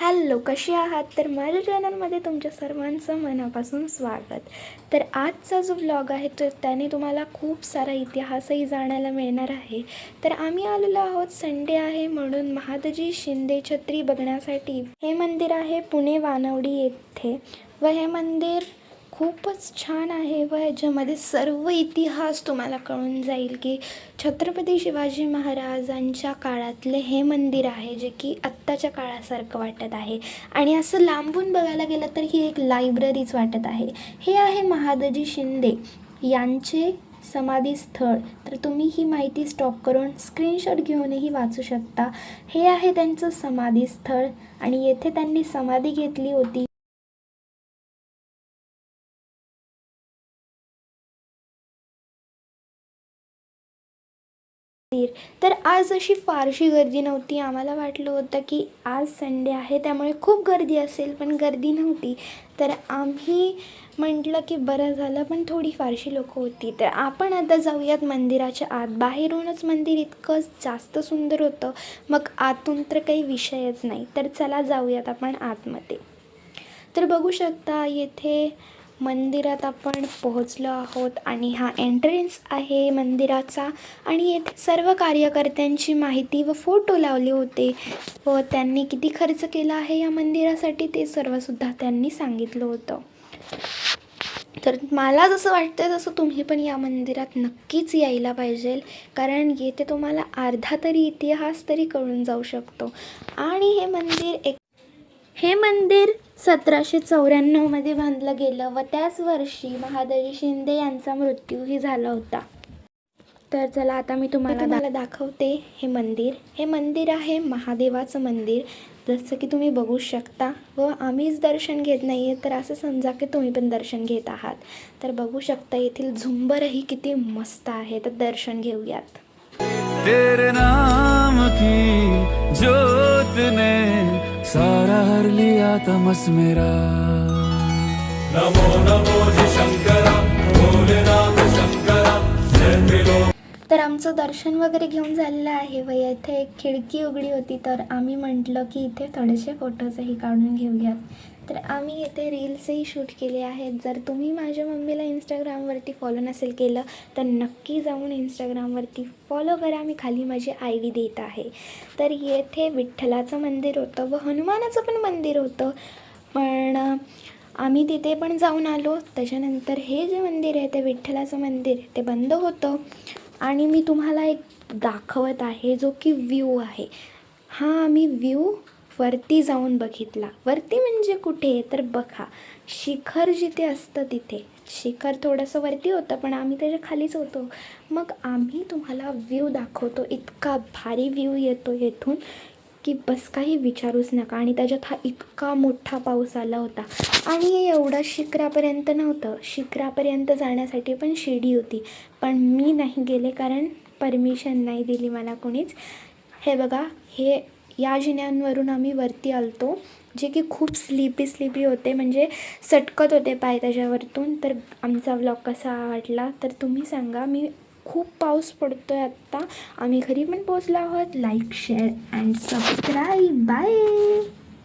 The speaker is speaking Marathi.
हॅलो कशी आहात? तर माझ्या चॅनलमध्ये तुमच्या सर्वांचं मनापासून स्वागत. तर आजचा जो ब्लॉग आहे तर त्याने तुम्हाला खूप सारा इतिहासही जाणायला मिळणार आहे. तर आम्ही आलेलो आहोत संडे आहे म्हणून महादजी शिंदे छत्री बघण्यासाठी. हे मंदिर आहे पुणे वानवडी येथे. व हे मंदिर खूपच छान आहे व ह्याच्यामध्ये सर्व इतिहास तुम्हाला कळून जाईल की छत्रपती शिवाजी महाराजांच्या काळातले हे मंदिर आहे जे की आत्ताच्या काळासारखं वाटत आहे. आणि असं लांबून बघायला गेलं तर ही एक लायब्ररीच वाटत आहे. हे आहे महादजी शिंदे यांचे समाधी स्थळ तर तुम्ही ही माहिती स्टॉप करून स्क्रीनशॉट घेऊनही वाचू शकता. हे आहे त्यांचं समाधी स्थळ आणि येथे त्यांनी समाधी घेतली होती. तर आज अशी फारशी गर्दी नव्हती. आम्हाला वाटलं होतं की आज संडे आहे त्यामुळे खूप गर्दी असेल पण गर्दी नव्हती. तर आम्ही म्हटलं की बरं झालं पण थोडी फारशी लोक होती. तर आपण आता जाऊयात मंदिराच्या आत. बाहेरूनच मंदिर इतकं जास्त सुंदर होतं. मग आतून तर काही विषयच नाही. तर चला जाऊयात आपण आतमध्ये. तर बघू शकता येथे मंदिरात आपण पोहोचलो आहोत आणि हा एंट्रन्स आहे मंदिराचा. आणि येथे सर्व कार्यकर्त्यांची माहिती व फोटो लावले होते व त्यांनी किती खर्च केला आहे या मंदिरासाठी ते सर्वसुद्धा त्यांनी सांगितलं होतं. तर मला जसं वाटतं तसं तुम्ही पण या मंदिरात नक्कीच यायला पाहिजे कारण येथे तुम्हाला अर्धा तरी इतिहास तरी कळून जाऊ शकतो. आणि हे मंदिर एक हे मंदिर सतराशे चौऱ्याण्णवमध्ये बांधलं गेलं व त्याच वर्षी महादजी शिंदे यांचा मृत्यूही झाला होता. तर चला आता मी तुम्हाला तुम्हाला दाखवते हे मंदिर. हे मंदिर आहे महादेवाचं मंदिर. जसं की तुम्ही बघू शकता. व आम्हीच दर्शन घेत नाही आहे तर असं समजा की तुम्ही पण दर्शन घेत आहात. तर बघू शकता येथील झुंबरही किती मस्त आहे. तर दर्शन घेऊयात. तेरे नाम की जोत ने सारा हर लिया तमस मेरा नमो नमो शंकरा भोलेनाथ शंकरा जय तर आमचं दर्शन वगैरे घेऊन झालेलं आहे व येथे एक खिडकी उघडी होती तर आम्ही म्हटलं की इथे थोडेसे फोटोजही काढून घेऊयात. तर आम्ही येथे रील्सही शूट केले आहेत. जर तुम्ही माझ्या मम्मीला इंस्टाग्रामवरती फॉलो नसेल केलं तर नक्की जाऊन इंस्टाग्रामवरती फॉलो करा. मी खाली माझी आय डी देत आहे. तर येथे विठ्ठलाचं मंदिर होतं व हनुमानाचं पण मंदिर होतं. पण आम्ही तिथे पण जाऊन आलो. त्याच्यानंतर हे जे मंदिर आहे ते विठ्ठलाचं मंदिर ते बंद होतं. आणि मी तुम्हाला एक दाखवत आहे जो की व्ह्यू आहे. हा आम्ही व्ह्यू वरती जाऊन बघितला. वरती म्हणजे कुठे? तर बघा. शिखर जिथे असतं तिथे. शिखर थोडंसं वरती होतं पण आम्ही त्याच्या खालीच होतो. मग आम्ही तुम्हाला व्ह्यू दाखवतो. इतका भारी व्ह्यू येतो येथून की बस काही विचारूच नका. आणि त्याच्यात हा इतका मोठा पाऊस आला होता. आणि हे एवढं शिखरापर्यंत नव्हतं. शिखरापर्यंत जाण्यासाठी पण शिडी होती. पण मी नाही गेले कारण परमिशन नाही दिली मला कोणीच. हे बघा हे या जिन्यांवरून आम्ही वरती आलतो. जे की खूप स्लीपी स्लीपी होते. म्हणजे सटकत होते पाय त्याच्यावरतून. तर आमचा व्लॉग कसा वाटला? तर तुम्ही सांगा. मी खूप पाऊस पडतो आहे आत्ता. आम्ही घरी पण पोचलो आहोत. Like share and subscribe bye